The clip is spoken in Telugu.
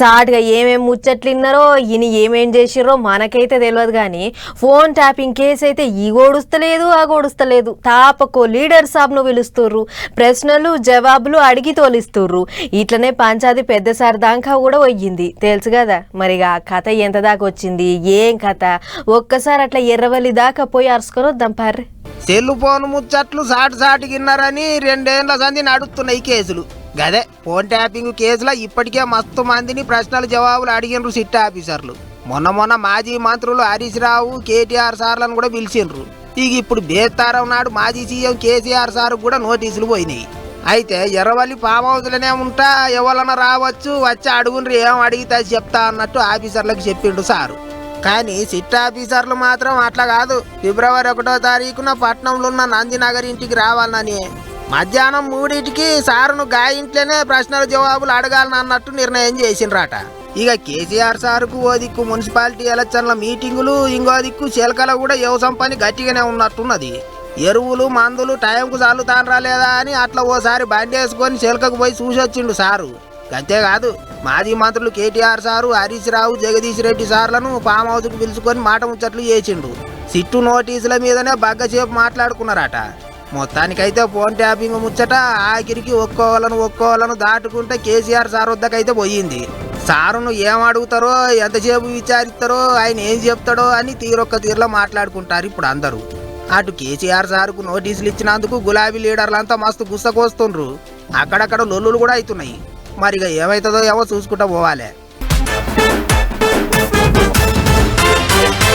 సాటుగా ఏమేమి ముచ్చట్లు విన్నారో ఈయన ఏమేం చేసిర్రో మనకైతే తెలియదు కానీ ఫోన్ ట్యాపింగ్ కేసు అయితే ఈ గోడుస్తలేదు ఆ గోడుస్తలేదు తాపకో లీడర్ సాబ్ను పిలుస్తుర్రు. ప్రశ్నలు జవాబులు అడిగి తోలిస్తుర్రు. ఇట్లనే పంచాది పెద్ద సార్ దాకా కూడా పోయింది. తెలుసు కదా మరి ఆ కథ ఎంత దాకా వచ్చింది ఏం కథ? ఒక్కసారి అట్లా ఎర్రవల్లి దాకా పోయి అరుసుకొని వద్దాం పర్రి. సెల్లు ఫోన్ ముచ్చట్లు సాటి గిన్నారని రెండేళ్ళ సంది నడుస్తున్నాయి కేసులు. గదే ఫోన్ ట్యాపింగ్ కేసులో ఇప్పటికే మస్తు మందిని ప్రశ్నలు జవాబులు అడిగినరు సిట్ ఆఫీసర్లు. మొన్న మొన్న మాజీ మంత్రులు హరీష్ రావు కేటీఆర్ సార్లను కూడా పిలిచిండ్రు. ఇక ఇప్పుడు బేస్తారం నాడు మాజీ సీఎం కేసీఆర్ సార్ కూడా నోటీసులు పోయినాయి. అయితే ఎర్రవల్లి ఫామ్ హౌస్లోనే ఉంటా ఎవరన్నా రావచ్చు వచ్చి అడుగునరు ఏం అడిగితే అది చెప్తా అన్నట్టు ఆఫీసర్లకు చెప్పిండు సారు. కానీ సిట్ ఆఫీసర్లు మాత్రం అట్లా కాదు. ఫిబ్రవరి ఒకటో తారీఖున పట్నంలో ఉన్న నందినగర్ ఇంటికి రావాలని మధ్యాహ్నం మూడింటికి సారును గా ఇంట్లోనే ప్రశ్నల జవాబులు అడగాలని అన్నట్టు నిర్ణయం చేసిండ్రట. ఇక కేసీఆర్ సార్కు ఓ దిక్కు మున్సిపాలిటీ ఎలక్షన్ల మీటింగులు ఇంకో దిక్కు చిలకల కూడా వ్యవసాయం పని గట్టిగానే ఉన్నట్టున్నది. ఎరువులు మందులు టైంకు చల్లుతానరా లేదా అని అట్లా ఓసారి బండి వేసుకొని చిలకకు పోయి చూసొచ్చిండు సారు. అంతేకాదు మాజీ మంత్రులు కేటీఆర్ సారు హరీష్ రావు జగదీష్ రెడ్డి సార్లను ఫామ్ హౌస్కు పిలుచుకొని మాట ముచ్చట్లు చేసిండు. సిట్టు నోటీసుల మీదనే బగ్గసేపు మాట్లాడుకున్నారట. మొత్తానికైతే ఫోన్ ట్యాపింగ్ ముచ్చట. ఆఖరికి ఒక్కోలను ఒక్కోవాలను దాటుకుంటే కేసీఆర్ సార్ వద్దకైతే పోయింది. సారును ఏం అడుగుతారో ఎంతసేపు విచారిస్తారో ఆయన ఏం చెప్తాడో అని తీరొక్క తీరులో మాట్లాడుకుంటారు ఇప్పుడు అందరూ. అటు కేసీఆర్ సార్కు నోటీసులు ఇచ్చినందుకు గులాబీ లీడర్లంతా మస్తు గుస్సకొస్తుండ్రు అక్కడక్కడ లొల్లులు కూడా అవుతున్నాయి మరి ఇక ఏమవుతుందో ఏమో చూసుకుంటా పోవాలి.